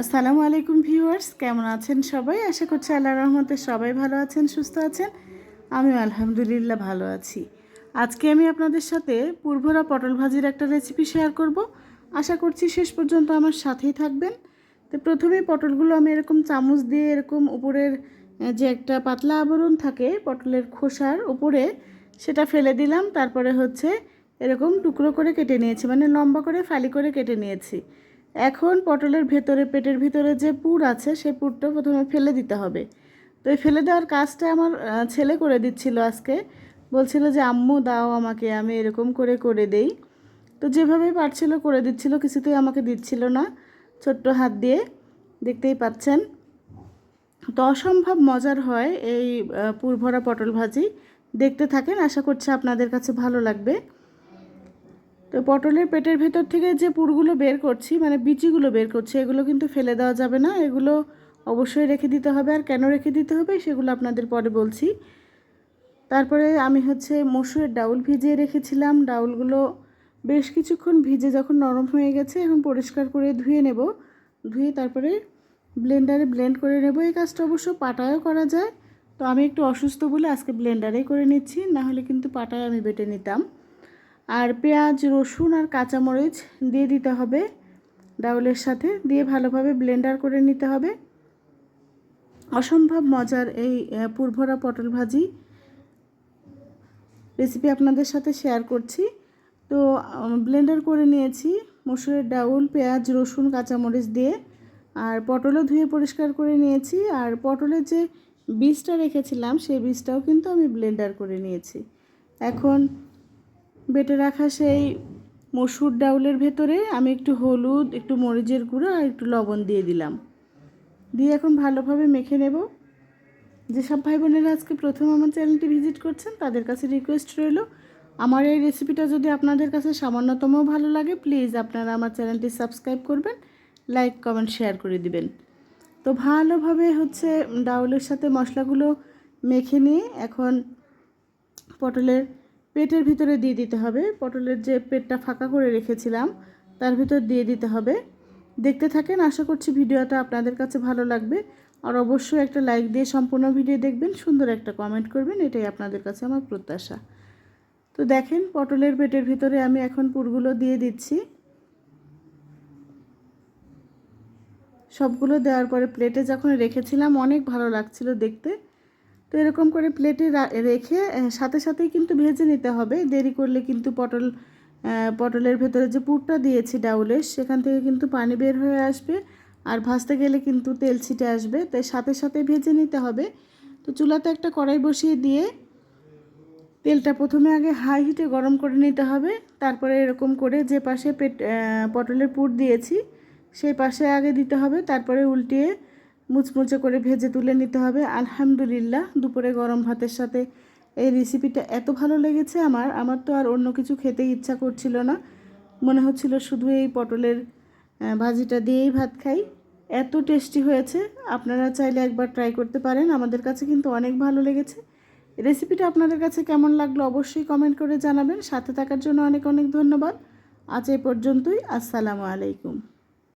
আসসালামু আলাইকুম ভিউয়ার্স, কেমন আছেন সবাই? আশা করছি আল্লাহ রহমতে সবাই ভালো আছেন, সুস্থ আছেন। আমিও আলহামদুলিল্লাহ ভালো আছি। আজকে আমি আপনাদের সাথে পূর্বরা পটল ভাজির একটা রেসিপি শেয়ার করব। আশা করছি শেষ পর্যন্ত আমার সাথেই থাকবেন। তো প্রথমেই পটলগুলো আমি এরকম চামচ দিয়ে এরকম উপরের যে একটা পাতলা আবরণ থাকে পটলের খোসার উপরে, সেটা ফেলে দিলাম। তারপরে হচ্ছে এরকম টুকরো করে কেটে নিয়েছি মানে লম্বা করে ফালি করে কেটে নিয়েছি। এখন পটলের ভেতরে পেটের ভিতরে যে পুর আছে সেই পুরটা প্রথমে ফেলে দিতে হবে। তো এই ফেলে দেওয়ার কাজটা আমার ছেলে করে দিচ্ছিল আজকে। বলছিল যে আম্মু দাও আমাকে আমি এরকম করে করে দেই। তো যেভাবে পারছিল করে দিচ্ছিল কিছুতেই আমাকে দিচ্ছিল না ছোট্ট হাত দিয়ে। দেখতেই পাচ্ছেন তো অসম্ভব মজার হয় এই আহ, পুরভরা পটল ভাজি। দেখতে থাকেন আশা করছি আপনাদের কাছে ভালো লাগবে। তো পটলের পেটের ভেতর থেকে যে পুরগুলো বের করছি মানে বিচিগুলো বের করছি, এগুলো কিন্তু ফেলে দেওয়া যাবে না। এগুলো অবশ্যই রেখে দিতে হবে। আর কেন রেখে দিতে হবে সেগুলো আপনাদের পরে বলছি। তারপরে আমি হচ্ছে মসুরের ডাউল ভিজিয়ে রেখেছিলাম। ডাউলগুলো বেশ কিছুক্ষণ ভিজে যখন নরম হয়ে গেছে, এখন পরিষ্কার করে ধুয়ে নেব। ধুয়ে তারপরে ব্লেন্ডারে ব্লেন্ড করে নেব। এই কাজটা অবশ্য পাটায়ও করা যায়। তো আমি একটু অসুস্থ বলে আজকে ব্লেন্ডারেই করে নিচ্ছি। না হলে কিন্তু পাটায় আমি বেটে নিতাম। আর পেঁয়াজ, রসুন আর কাঁচামরিচ দিয়ে দিতে হবে। ডাউলের সাথে দিয়ে ভালোভাবে ব্লেন্ডার করে নিতে হবে। অসম্ভব মজার এই পুরভরা পটল ভাজি রেসিপি আপনাদের সাথে শেয়ার করছি। তো ব্লেন্ডার করে নিয়েছি মসুরের ডাউল, পেঁয়াজ, রসুন, কাঁচামরিচ দিয়ে। আর পটলও ধুয়ে পরিষ্কার করে নিয়েছি। আর পটলের যে বীজটা রেখেছিলাম, সেই বীজটাও কিন্তু আমি ব্লেন্ডার করে নিয়েছি। এখন বেটে রাখা সেই মসুর ডাউলের ভেতরে আমি একটু হলুদ, একটু মরিচের গুঁড়ো আর একটু লবণ দিয়ে দিলাম। দিয়ে এখন ভালোভাবে মেখে নেব। যেসব ভাই বোনেরা আজকে প্রথম আমার চ্যানেলটি ভিজিট করছেন, তাদের কাছে রিকোয়েস্ট রইল, আমার এই রেসিপিটা যদি আপনাদের কাছে সামান্যতম ভালো লাগে প্লিজ আপনারা আমার চ্যানেলটি সাবস্ক্রাইব করবেন লাইক কমেন্ট শেয়ার করে দিবেন। তো ভালোভাবে হচ্ছে ডাউলের সাথে মশলাগুলো মেখে নিয়ে এখন পটলের পেটের ভিতরে দিয়ে দিতে হবে। পটলের যে পেটটা ফাঁকা করে রেখেছিলাম, তার ভিতর দিয়ে দিতে হবে। দেখতে থাকেন, আশা করছি ভিডিওটা আপনাদের কাছে ভালো লাগবে। আর অবশ্যই একটা লাইক দিয়ে সম্পূর্ণ ভিডিও দেখবেন, সুন্দর একটা কমেন্ট করবেন, এটাই আপনাদের কাছে আমার প্রত্যাশা। তো দেখেন, পটলের পেটের ভিতরে আমি এখন পুরগুলো দিয়ে দিচ্ছি। সবগুলো দেওয়ার পরে প্লেটে যখন রেখেছিলাম, অনেক ভালো লাগছিল দেখতে। তো এরকম করে প্লেটে রেখে সাথে সাথেই কিন্তু ভেজে নিতে হবে। দেরি করলে কিন্তু পটল পটলের ভেতরে যে পুরটা দিয়েছি ডাউলের সেখান থেকে কিন্তু পানি বের হয়ে আসবে। আর ভাজতে গেলে কিন্তু তেল ছিটে আসবে। তাই সাথে সাথে ভেজে নিতে হবে। তো চুলাতে একটা কড়াই বসিয়ে দিয়ে তেলটা প্রথমে আগে হাই হিটে গরম করে নিতে হবে। তারপরে এরকম করে যে পাশে পেট পটলের পুর দিয়েছি, সেই পাশে আগে দিতে হবে। তারপরে উল্টিয়ে মুচমুচে করে ভেজে তুলে নিতে হবে। আলহামদুলিল্লাহ, দুপুরে গরম ভাতের সাথে এই রেসিপিটা এত ভালো লেগেছে আমার। আমার তো আর অন্য কিছু খেতে ইচ্ছা করছিল না। মনে হচ্ছিল শুধু এই পটলের ভাজিটা দিয়েই ভাত খাই। এত টেস্টি হয়েছে। আপনারা চাইলে একবার ট্রাই করতে পারেন। আমাদের কাছে কিন্তু অনেক ভালো লেগেছে। রেসিপিটা আপনাদের কাছে কেমন লাগল অবশ্যই কমেন্ট করে জানাবেন। সাথে থাকার জন্য অনেক অনেক ধন্যবাদ। আজ এ পর্যন্তই। আসসালামু আলাইকুম।